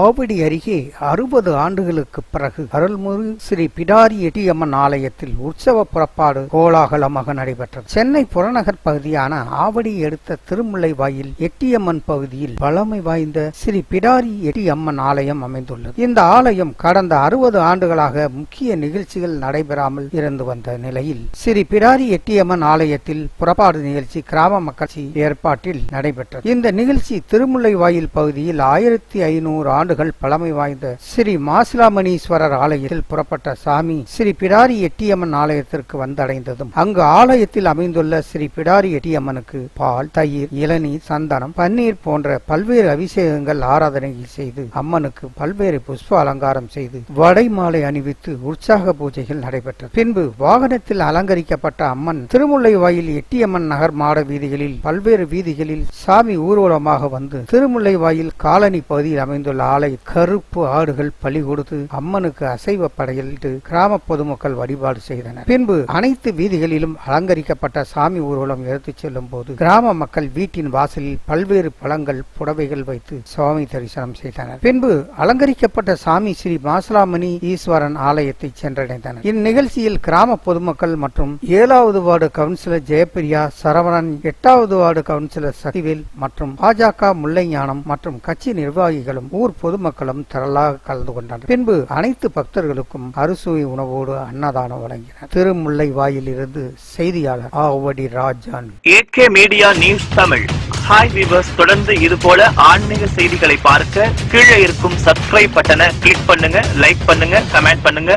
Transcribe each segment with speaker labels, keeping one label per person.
Speaker 1: ஆவடி அருகே அறுபது ஆண்டுகளுக்கு பிறகு அருள்மிகு ஸ்ரீ பிடாரி எட்டியம்மன் ஆலயத்தில் உற்சவ புறப்பாடு கோலாகலமாக நடைபெற்றது. சென்னை புறநகர் பகுதியான ஆவடி எடுத்த திருமுல்லை வாயில் எட்டியம்மன் பகுதியில் பழமை வாய்ந்த ஸ்ரீ பிடாரி எட்டியம்மன் ஆலயம் அமைந்துள்ளது. இந்த ஆலயம் கடந்த அறுபது ஆண்டுகளாக முக்கிய நிகழ்ச்சிகள் நடைபெறாமல் இருந்து வந்த நிலையில் ஸ்ரீ பிடாரி எட்டியம்மன் ஆலயத்தில் புறப்பாடு நிகழ்ச்சி கிராம மக்கள் ஏற்பாட்டில் நடைபெற்றது. இந்த நிகழ்ச்சி திருமுல்லைவாயில் பகுதியில் ஆயிரத்தி ஐநூறு ஆண்டுகள் பழமை வாய்ந்த ஸ்ரீ மாசிலாமணீஸ்வரர் ஆலயத்தில் புறப்பட்ட சாமி ஸ்ரீ பிடாரி எட்டியம்மன் ஆலயத்திற்கு வந்தடைந்ததும் அங்கு ஆலயத்தில் அமைந்துள்ள ஸ்ரீ பிடாரி எட்டியம்மனுக்கு பால் தயிர் இளநீர் சந்தனம் பன்னீர் போன்ற பல்வேறு அபிஷேகங்கள் ஆராதனை செய்து அம்மனுக்கு பல்வேறு புஷ்ப அலங்காரம் செய்து வடை மாலை அணிவித்து உற்சாக பூஜைகள் நடைபெற்றது. பின்பு வாகனத்தில் அலங்கரிக்கப்பட்ட அம்மன் திருமுல்லை வாயில் எட்டியம்மன் நகர் மாட வீதிகளில் பல்வேறு வீதிகளில் சாமி ஊர்வலமாக வந்து திருமுல்லை வாயில் காலனி பகுதியில் அமைந்துள்ள காலை கருப்பு ஆடுகள் பலி கொடுத்து அம்மனுக்கு அசைவ படையிட்டு கிராம பொதுமக்கள் வழிபாடு செய்தனர். பின்பு அனைத்து வீதிகளிலும் அலங்கரிக்கப்பட்ட சாமி ஊர்வலம் எடுத்துச் செல்லும் போது கிராம மக்கள் வீட்டின் வாசலில் பல்வேறு பழங்கள் புடவைகள் வைத்து சுவாமி தரிசனம் செய்தனர். பின்பு அலங்கரிக்கப்பட்ட சாமி ஸ்ரீ மாசலாமணி ஈஸ்வரன் ஆலயத்தை சென்றடைந்தனர். இந்நிகழ்ச்சியில் கிராம பொதுமக்கள் மற்றும் ஏழாவது வார்டு கவுன்சிலர் ஜெயபிரியா சரவணன் எட்டாவது வார்டு கவுன்சிலர் சகிவேல் மற்றும் பாஜக முல்லைஞானம் மற்றும் கட்சி நிர்வாகிகளும் ஊர் பொதுமக்களும் திரளாக கலந்து கொண்டனர். பின்பு அனைத்து பக்தர்களுக்கும் அறுசுவை உணவோடு அன்னதானம் வழங்கினர். திருமுல்லை வாயிலிருந்து செய்தியாளர் Avadi Rajan.
Speaker 2: AK media news Tamil. Hi viewers தொடர்ந்து இது போல ஆன்மீக செய்திகளை பார்க்க கீழே இருக்கும் சப்ஸ்கிரைப் பட்டனை கிளிக் பண்ணுங்க லைக் பண்ணுங்க கமெண்ட் பண்ணுங்க.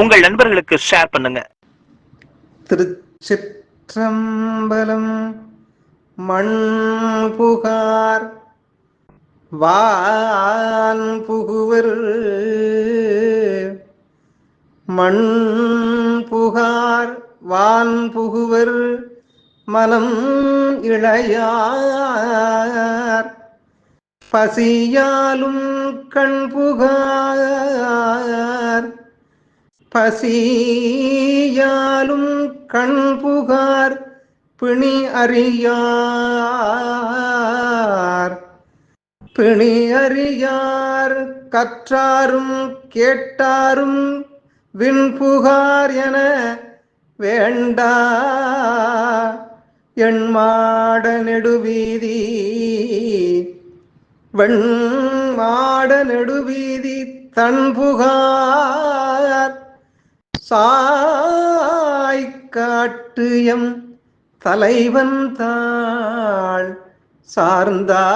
Speaker 2: உங்கள் நண்பர்களுக்கு ஷேர் பண்ணுங்க.
Speaker 3: திருச்சிற்றம்பலம் மண் புகார். வான் புகுவர். மண் புகார் வான் புகுவர். மனம் இளையார். பசியாலும் கண் புகார். பசியாலும் கண் புகார் பிணி அறியார். பிணி அறியார் கற்றாரும் கேட்டாரும் விண்புகார் என வேண்டா. எண்மாட நெடுவீதி வெண்மாட நெடுவீதி தன்புகார் சாய்க்காட்டு எம் தலைவன் தாள். சார்ந்தாரே.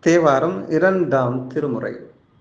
Speaker 3: தேவாரம் இரண்டாம் திருமுறை.